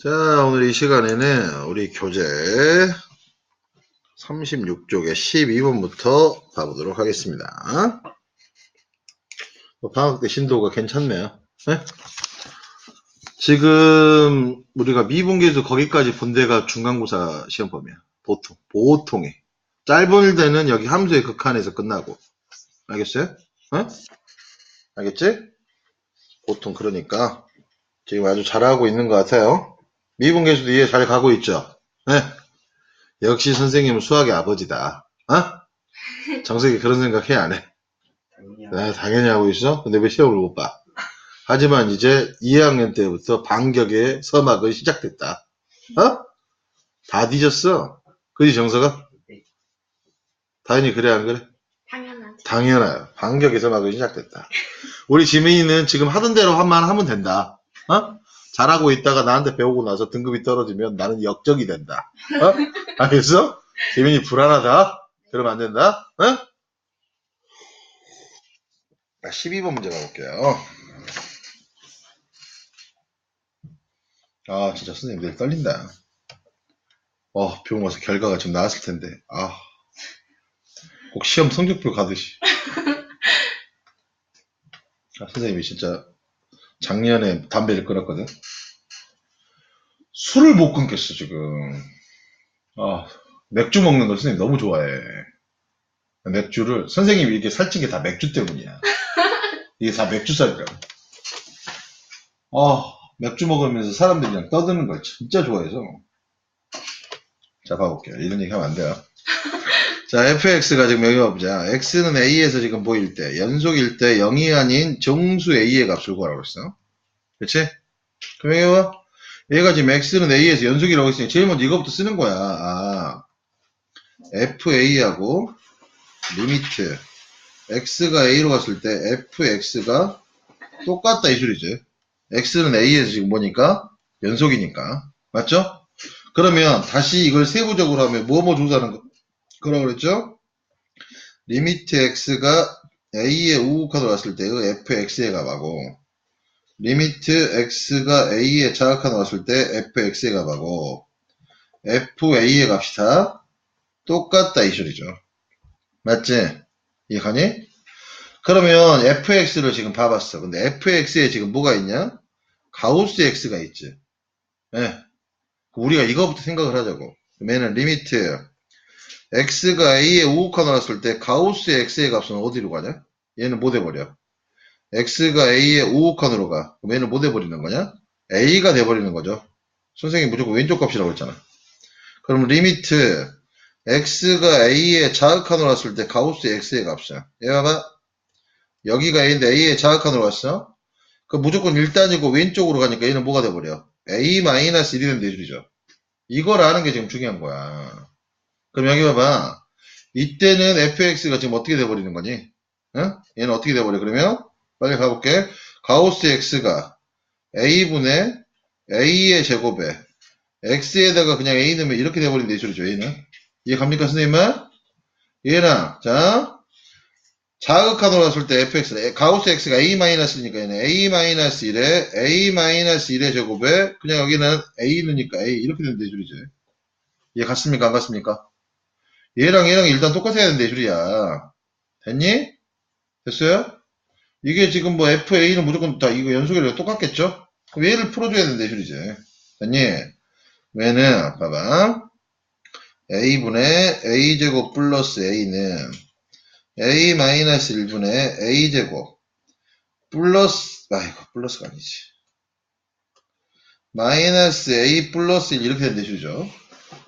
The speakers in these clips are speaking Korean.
자, 오늘 이 시간에는 우리 교재 36쪽에 12번부터 봐보도록 하겠습니다. 뭐 방학 때 신도가 괜찮네요. 네? 지금 우리가 미분계수 거기까지 본 데가 중간고사 시험범이야. 보통. 보통이. 짧은 데는 여기 함수의 극한에서 끝나고. 알겠어요? 어? 알겠지? 보통 그러니까 지금 아주 잘하고 있는 것 같아요. 미분 계수도 이해 잘 가고 있죠? 네. 역시 선생님은 수학의 아버지다. 어? 정석이 그런 생각 해, 안 해? 네, 당연히 하고 있어. 근데 왜 시험을 못 봐? 하지만 이제 2학년 때부터 반격의 서막은 시작됐다. 어? 다 뒤졌어. 그지, 정석아? 당연히 그래, 안 그래? 당연하지. 당연해요. 반격의 서막은 시작됐다. 우리 지민이는 지금 하던 대로 한만 하면 된다. 어? 잘하고 있다가 나한테 배우고 나서 등급이 떨어지면 나는 역적이 된다. 어? 알겠어? 지민이 불안하다? 그러면 안 된다. 어? 12번 문제 가볼게요. 아, 진짜 선생님 내일 떨린다. 어, 병원 가서 결과가 좀 나왔을 텐데. 아. 꼭 시험 성적표 가듯이. 아, 선생님이 진짜 작년에 담배를 끊었거든. 술을 못 끊겠어, 지금. 아, 맥주 먹는 걸 선생님 너무 좋아해. 맥주를, 선생님이 이렇게 살찐 게 다 맥주 때문이야. 이게 다 맥주 살이라고. 아, 맥주 먹으면서 사람들이랑 떠드는 걸 진짜 좋아해서. 자, 봐볼게요. 이런 얘기 하면 안 돼요. 자, fx가 지금 여기 와보자. x는 a에서 지금 보일 때, 연속일 때 0이 아닌 정수 a의 값을 구하라고 했어. 그치? 그럼 여기 봐. 얘가 지금 x는 a에서 연속이라고 했으니까 제일 먼저 이거부터 쓰는 거야. 아, fa하고 리미트 x가 a로 갔을 때 fx가 똑같다 이 소리지. x는 a에서 지금 보니까 연속이니까. 맞죠? 그러면 다시 이걸 세부적으로 하면 뭐뭐 조사하는 거, 거라고 그랬죠? 리미트 x가 a의 우극한으로 왔을 때의 fx의 값하고 리미트 x가 a의 자극한으로 왔을 때 fx의 값하고 fa의 값이 다 똑같다 이 소리죠. 맞지? 이해가니? 그러면 fx를 지금 봐봤어. 근데 fx에 지금 뭐가 있냐? 가우스 x가 있지. 예. 우리가 이거부터 생각을 하자고. 그러면은 리미트 x가 a의 우극한으로 왔을 때 가우스의 x의 값은 어디로 가냐? 얘는 못 해버려. x가 a의 우극한으로 가. 그럼 얘는 못 해버리는 거냐? a가 돼버리는 거죠. 선생님이 무조건 왼쪽 값이라고 했잖아. 그럼 리미트 x가 a의 자극한으로 왔을 때 가우스의 x의 값이야. 얘 봐봐. 여기가 a인데 a의 자극한으로 왔어. 그 무조건 1단이고 왼쪽으로 가니까 얘는 뭐가 돼버려? a-1이 되는 대줄이죠. 이걸 아는 게 지금 중요한 거야. 그럼 여기 봐봐. 이때는 fx가 지금 어떻게 돼버리는 거니? 응? 얘는 어떻게 돼버려? 그러면 빨리 가볼게. 가우스 x가 a분의 a의 제곱에 x에다가 그냥 a 넣으면 이렇게 돼버린다 이 소리죠. 얘는. 이해 갑니까 선생님은? 얘랑 자 자극한으로 갔을 때 fx 가우스 x가 a-1이니까 얘는 a-1에 a-1의 제곱에 그냥 여기는 a 넣으니까 a 이렇게 된다 이 소리죠. 이해 갔습니까? 안 갔습니까? 얘랑 얘랑 일단 똑같아야 이 소리야. 됐니? 됐어요? 이게 지금 뭐 FA는 무조건 다 이거 연속이랑 똑같겠죠? 그럼 얘를 풀어줘야 이 소리지. 됐니? 왜는 봐봐. A분의 A제곱 플러스 A는 A-1분의 A제곱 플러스 아이고 플러스가 아니지. 마이너스 A 플러스 1 이렇게 소리죠.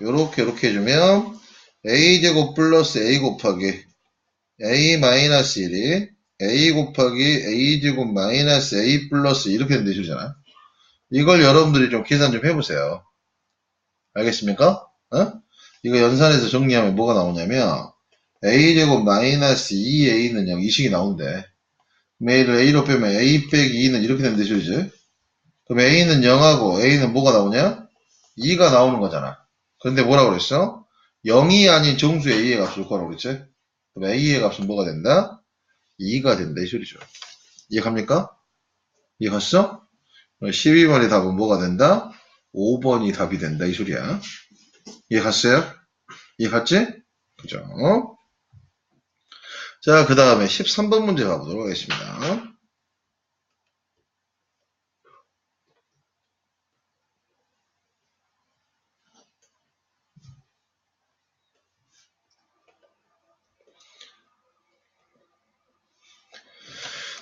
요렇게 요렇게 해주면 A제곱 플러스 A 곱하기 A 마이너스 1이 A 곱하기 A제곱 마이너스 A 플러스 이렇게 이 소리잖아. 이걸 여러분들이 좀 계산 좀 해보세요. 알겠습니까? 어? 이거 연산해서 정리하면 뭐가 나오냐면 a제곱 마이너스 2a는 0 이 식이 나온대. 그럼 a를 a로 빼면 a 빼기 2는 이렇게 되는 되죠 이제? 그럼 a는 0하고 a는 뭐가 나오냐? 2가 나오는 거잖아. 그런데 뭐라고 그랬어? 0이 아닌 정수 a의 값을 구하라고 그랬지? 그럼 a의 값은 뭐가 된다? 2가 된다 이 소리죠. 이해 갑니까? 이해 갔어? 12번의 답은 뭐가 된다? 5번이 답이 된다 이 소리야. 이해 갔어요? 이해 갔지? 그죠? 자, 그 다음에 13번 문제 가보도록 하겠습니다.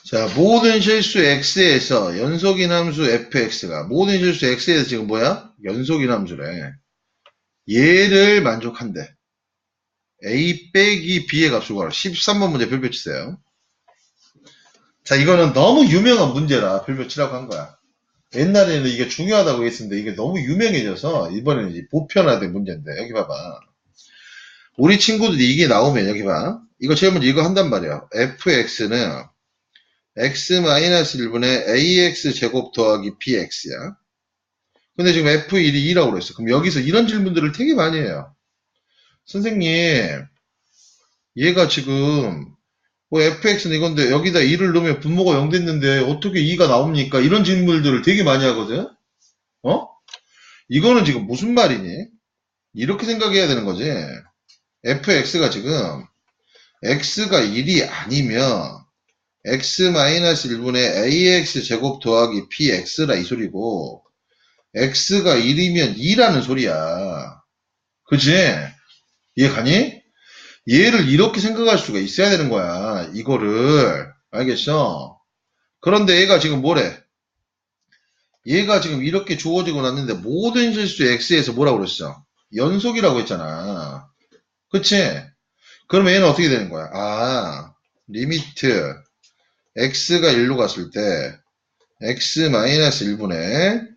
자, 모든 실수 x에서 연속인 함수 fx가 모든 실수 x에서 지금 뭐야? 연속인 함수래. 얘를 만족한대. a 빼기 b의 값을 구하라. 13번 문제 별표 치세요. 자, 이거는 너무 유명한 문제라 별표 치라고 한 거야. 옛날에는 이게 중요하다고 했었는데 이게 너무 유명해져서 이번에는 보편화된 문제인데 여기 봐봐. 우리 친구들이 이게 나오면 여기 봐. 이거 제일 먼저 이거 한단 말이야. fx는 x-1분의 ax 제곱 더하기 bx야. 근데 지금 f1이 2라고 그랬어. 그럼 여기서 이런 질문들을 되게 많이 해요. 선생님, 얘가 지금 뭐 fx는 이건데 여기다 2를 넣으면 분모가 0 됐는데 어떻게 2가 나옵니까? 이런 질문들을 되게 많이 하거든. 어? 이거는 지금 무슨 말이니? 이렇게 생각해야 되는 거지. fx가 지금 x가 1이 아니면 x-1분의 ax 제곱 더하기 bx라 이 소리고 x가 1이면 2라는 소리야. 그지? 이해 가니? 얘를 이렇게 생각할 수가 있어야 되는 거야. 이거를. 알겠어? 그런데 얘가 지금 뭐래? 얘가 지금 이렇게 주어지고 났는데 모든 실수 x에서 뭐라고 그랬어? 연속이라고 했잖아. 그치? 그러면 얘는 어떻게 되는 거야? 아, 리미트 x가 1로 갔을 때 x-1분의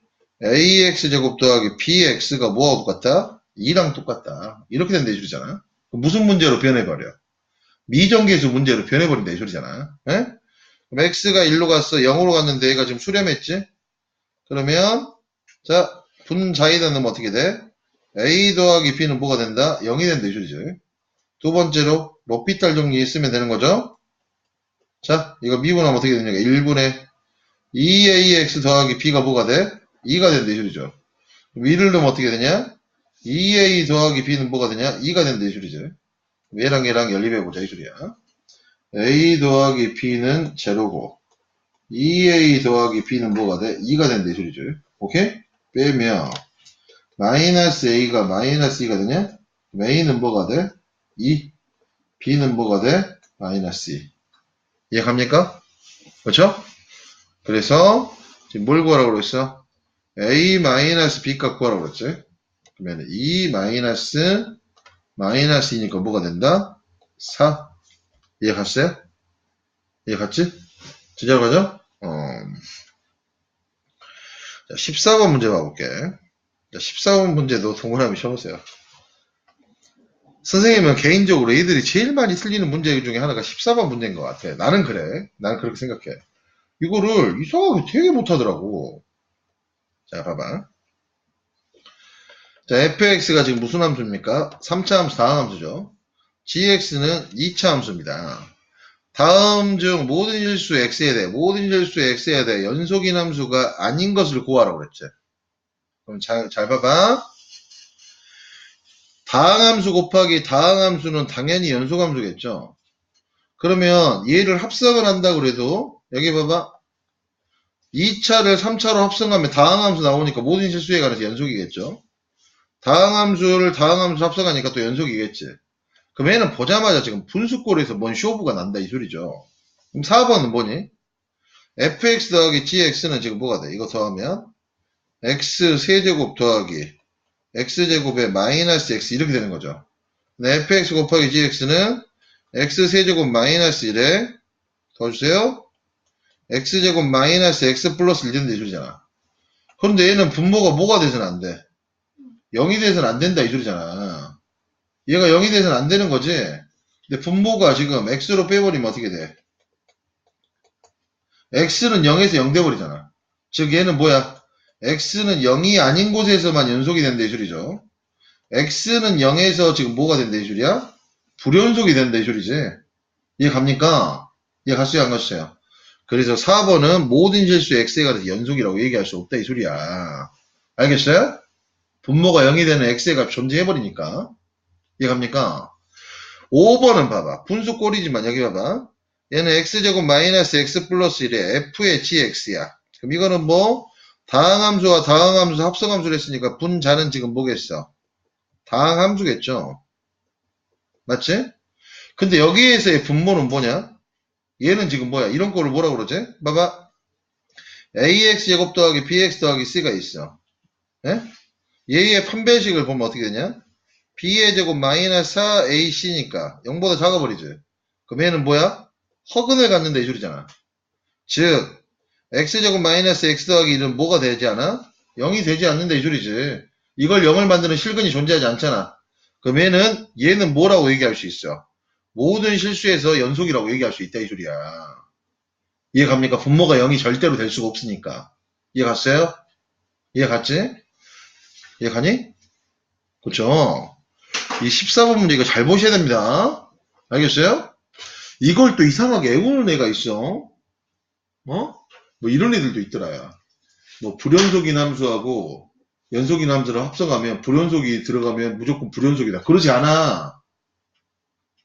ax 제곱 더하기 bx가 뭐하고 똑같다? 2랑 똑같다. 이렇게 된다 이 소리잖아. 무슨 문제로 변해버려? 미정계수 문제로 변해버린다 이 소리잖아. 에? 그럼 x가 1로 갔어. 0으로 갔는데 얘가 지금 수렴했지? 그러면 자 분자에다 넣으면 어떻게 돼? a 더하기 b는 뭐가 된다? 0이 된다 이 소리지. 두 번째로 로피탈 정리 쓰면 되는 거죠. 자 이거 미분하면 어떻게 되냐? 1분의 2ax 더하기 b가 뭐가 돼? 2가 된다 이 소리죠. 위를 넣으면 어떻게 되냐? 2a 더하기 b는 뭐가 되냐? 2가 된다 이 소리죠. 얘랑 얘랑 연립해보자 이 소리야. a 더하기 b는 제로고 2a 더하기 b는 뭐가 돼? 2가 된다 이 소리죠. 오케이? 빼면 마이너스 a가 마이너스 2가 되냐? a는 뭐가 돼? 2 b는 뭐가 돼? 마이너스 2 이해갑니까? 그렇죠? 그래서 지금 뭘 구하라고 그랬어? a 마이너스 b 값 구하라고 그랬지? 그러면 2 마이너스 마이너스 2니까 뭐가 된다? 4 이해 갔어요? 이해 갔지? 진짜로 가죠? 어. 자, 14번 문제 봐볼게. 자, 14번 문제도 동그라미 쳐보세요. 선생님은 개인적으로 애들이 제일 많이 틀리는 문제 중에 하나가 14번 문제인 것 같아. 나는 그래. 나는 그렇게 생각해. 이거를 이상하게 되게 못하더라고. 자, 봐봐. 자, fx가 지금 무슨 함수입니까? 3차 함수, 다음 함수죠. gx는 2차 함수입니다. 다음 중 모든 실수 x에 대해, 모든 실수 x에 대해 연속인 함수가 아닌 것을 구하라고 그랬지. 그럼 잘, 잘 봐봐. 다항함수 곱하기 다항함수는 당연히 연속함수겠죠. 그러면 얘를 합성을 한다 그래도 여기 봐봐. 2차를 3차로 합성하면 다항함수 나오니까 모든 실수에 관해서 연속이겠죠. 다항함수를 다항함수 합성하니까 또 연속이겠지. 그럼 얘는 보자마자 지금 분수꼴에서 뭔 쇼부가 난다 이 소리죠. 그럼 4번은 뭐니? fx 더하기 gx는 지금 뭐가 돼? 이거 더하면 x 세제곱 더하기 x제곱에 마이너스 x 이렇게 되는 거죠. fx 곱하기 gx는 x 세제곱 마이너스 1에 더 주세요. x제곱 마이너스 x 플러스 1 된다 이 소리잖아. 그런데 얘는 분모가 뭐가 돼서는 안 돼? 0이 돼서는 안 된다 이 소리잖아. 얘가 0이 돼서는 안 되는 거지. 근데 분모가 지금 x로 빼버리면 어떻게 돼? x는 0에서 0 돼버리잖아. 즉 얘는 뭐야? X는 0이 아닌 곳에서만 연속이 된다 이 소리죠. x는 0에서 지금 뭐가 된다 이 소리야? 불연속이 된다 이 소리지. 이해 갑니까? 이해 갔어요 안 갔어요? 그래서 4번은 모든 실수 x에 관해서 연속이라고 얘기할 수 없다 이 소리야. 알겠어요? 분모가 0이 되는 x의 값 존재해버리니까. 이해 갑니까? 5번은 봐봐. 분수 꼴이지만 여기 봐봐. 얘는 x제곱 마이너스 x 플러스 1에 f의 gx야. 그럼 이거는 뭐 다항함수와 다항함수 합성함수를 했으니까 분자는 지금 뭐겠어? 다항함수겠죠. 맞지? 근데 여기에서의 분모는 뭐냐? 얘는 지금 뭐야? 이런 꼴을 뭐라 그러지? 봐봐. ax 제곱 더하기 bx 더하기 c가 있어. 예? 얘의 판별식을 보면 어떻게 되냐? b의 제곱 마이너스 4ac니까 0보다 작아버리지. 그럼 얘는 뭐야? 허근을 갖는다 이 소리잖아. 즉 x제곱 마이너스 x 더하기 1은 뭐가 되지 않아? 0이 되지 않는다 이 소리지. 이걸 0을 만드는 실근이 존재하지 않잖아. 그럼 얘는 얘는 뭐라고 얘기할 수 있어? 모든 실수에서 연속이라고 얘기할 수 있다 이 소리야. 이해 갑니까? 분모가 0이 절대로 될 수가 없으니까. 이해 갔어요? 이해 갔지? 이해 가니? 그쵸? 이 14번 문제 이거 잘 보셔야 됩니다. 알겠어요? 이걸 또 이상하게 애우는 애가 있어. 어? 뭐 이런 애들도 있더라. 야. 뭐 불연속인 함수하고 연속인 함수를 합성하면 불연속이 들어가면 무조건 불연속이다. 그러지 않아.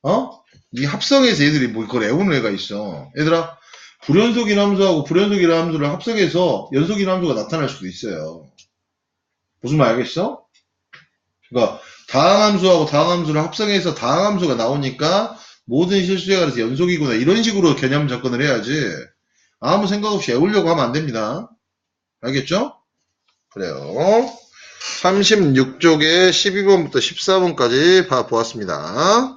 어? 이 합성해서 애들이 뭐 그걸 애우는 애가 있어. 얘들아, 불연속인 함수하고 불연속인 함수를 합성해서 연속인 함수가 나타날 수도 있어요. 무슨 말 알겠어? 그러니까 다항함수하고 다항함수를 합성해서 다항함수가 나오니까 모든 실수에 관해서 연속이구나 이런 식으로 개념 접근을 해야지 아무 생각 없이 애우려고 하면 안 됩니다. 알겠죠? 그래요. 36쪽에 12번부터 14번까지 봐 보았습니다.